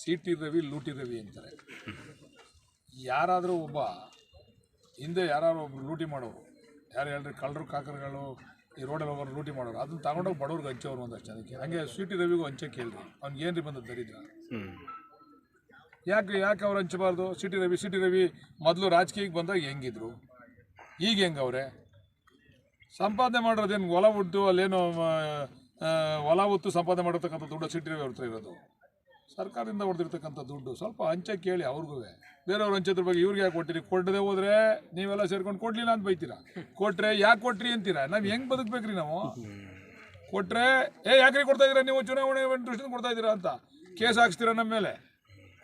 ಚೀಟಿ ರವಿ ಲೂಟಿ ರವಿ ಅಂತಾರೆ. ಯಾರಾದರೂ ಒಬ್ಬ, ಹಿಂದೆ ಯಾರು ಒಬ್ರು ಲೂಟಿ ಮಾಡೋರು, ಯಾರು ಹೇಳ್ರಿ ಕಳ್ಳರು, ಕಾಕರುಗಳು ಈ ರೋಡಲ್ಲಿ ಹೋಗೋರು ಲೂಟಿ ಮಾಡೋರು, ಅದನ್ನ ತಗೊಂಡೋಗಿ ಬಡವ್ರಿಗೆ ಹಂಚೋರು ಒಂದಷ್ಟು ಅದಕ್ಕೆ. ಹಂಗೆ ಸೀಟಿ ರವಿಗೂ ಹಂಚೆ ಕೇಳಿದ್ರು ಅವ್ನಿಗೆ ರೀ ಬಂದದ್ದು ದರಿದ್ರ? ಯಾಕೆ ಯಾಕೆ ಅವ್ರು ಹಂಚಬಾರ್ದು? C T Ravi C T Ravi ಮೊದಲು ರಾಜಕೀಯಕ್ಕೆ ಬಂದಾಗ ಹೆಂಗಿದ್ರು? ಈಗ ಹೆಂಗವ್ರೆ? ಸಂಪಾದನೆ ಮಾಡೋದೇನು ಹೊಲ ಉಟ್ಟು ಅಲ್ಲೇನು ಹೊಲ ಹೊತ್ತು ಸಂಪಾದನೆ ಮಾಡಿರ್ತಕ್ಕಂಥ ದುಡ್ಡು ಸಿಟಿ ರವಿ ಅವ್ರ ಇರೋದು. ಸರ್ಕಾರದಿಂದ ಹೊಡೆದಿರ್ತಕ್ಕಂಥ ದುಡ್ಡು ಸ್ವಲ್ಪ ಹಂಚೆ ಕೇಳಿ ಅವ್ರಿಗೂ. ಬೇರೆಯವ್ರ ಹಂಚದ್ರ ಬಗ್ಗೆ ಇವ್ರಿಗೆ ಯಾಕೆ ಕೊಟ್ಟಿರಿ ಕೊಡದೆ ಹೋದ್ರೆ ನೀವೆಲ್ಲ ಸೇರ್ಕೊಂಡು ಕೊಡ್ಲಿಲ್ಲ ಅಂತ ಬೈತೀರಾ? ಕೊಟ್ರೆ ಯಾಕೆ ಕೊಟ್ರಿ ಅಂತೀರಾ? ನಾವು ಹೆಂಗ್ ಬದುಕ್ಬೇಕ್ರಿ ನಾವು? ಕೊಟ್ರೆ ಏ ಯಾಕ್ರಿ ಕೊಡ್ತಾ ಇದೀರಾ ನೀವು ಚುನಾವಣೆ ಇಂಟ್ರೆಸ್ಟ್ ಕೊಡ್ತಾ ಇದ್ದೀರಾ? ಅಂತ ಕೇಸ್ ಹಾಕ್ಸ್ತೀರಾ ನಮ್ಮ ಮೇಲೆ?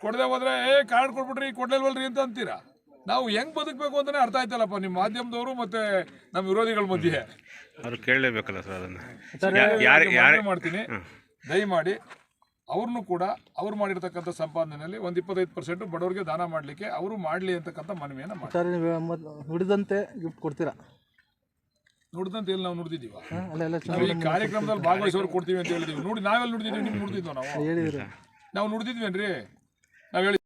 ಕೊಡದೆ ಹೋದ್ರೆ ಏ ಕಾರ್ಡ್ ಕೊಟ್ಬಿಟ್ರಿ ಕೊಡ್ಲಿಲ್ವಲ್ರಿ ಅಂತ ಅಂತೀರಾ? ನಾವು ಹೆಂಗ್ ಬದುಕಬೇಕು ಅಂತಾನೆ ಅರ್ಥ ಆಯ್ತಲ್ಲಪ್ಪ ನಿಮ್ಮ ಮಾಧ್ಯಮದವರು ಮತ್ತೆ ನಮ್ಮ ವಿರೋಧಿಗಳ ಮಧ್ಯೆ. ಅವ್ರು ಕೇಳಲೇಬೇಕಲ್ಲ ಸರ್ ಅದನ್ನು. ಮಾಡ್ತೀನಿ ದಯಮಾಡಿ ಅವ್ರನ್ನೂ ಕೂಡ ಅವ್ರು ಮಾಡಿರ್ತಕ್ಕಂಥ ಸಂಪಾದನೆಯಲ್ಲಿ ಒಂದು ಇಪ್ಪತ್ತೈದು ಪರ್ಸೆಂಟ್ ಬಡವರಿಗೆ ದಾನ ಮಾಡಲಿಕ್ಕೆ ಅವರು ಮಾಡಲಿ ಅಂತಕ್ಕಂಥ ಮನವಿಯನ್ನು ಮಾಡ್ತಾರೆ. ನುಡಿದಂತೆ ಗಿಫ್ಟ್ ಕೊಡ್ತೀರಾ? ನುಡಿದಂತೆ ಎಲ್ಲಿ ನಾವು ನುಡಿದಿದ್ದೀವಿ? ಈ ಕಾರ್ಯಕ್ರಮದಲ್ಲಿ ಭಾಗವಹಿಸೋರು ಕೊಡ್ತೀವಿ ಅಂತ ಹೇಳಿದೀವಿ. ನೋಡಿ ನಾವೆಲ್ಲ ನುಡಿದಿದ್ದೀವಿ ನಿಮ್ಗೆ ನುಡ್ದಿದ್ವ ನಾವು? ನಾವು ನಾವು ನುಡ್ದಿದ್ವೇನ್ರಿ? ನಾವು ಹೇಳಿ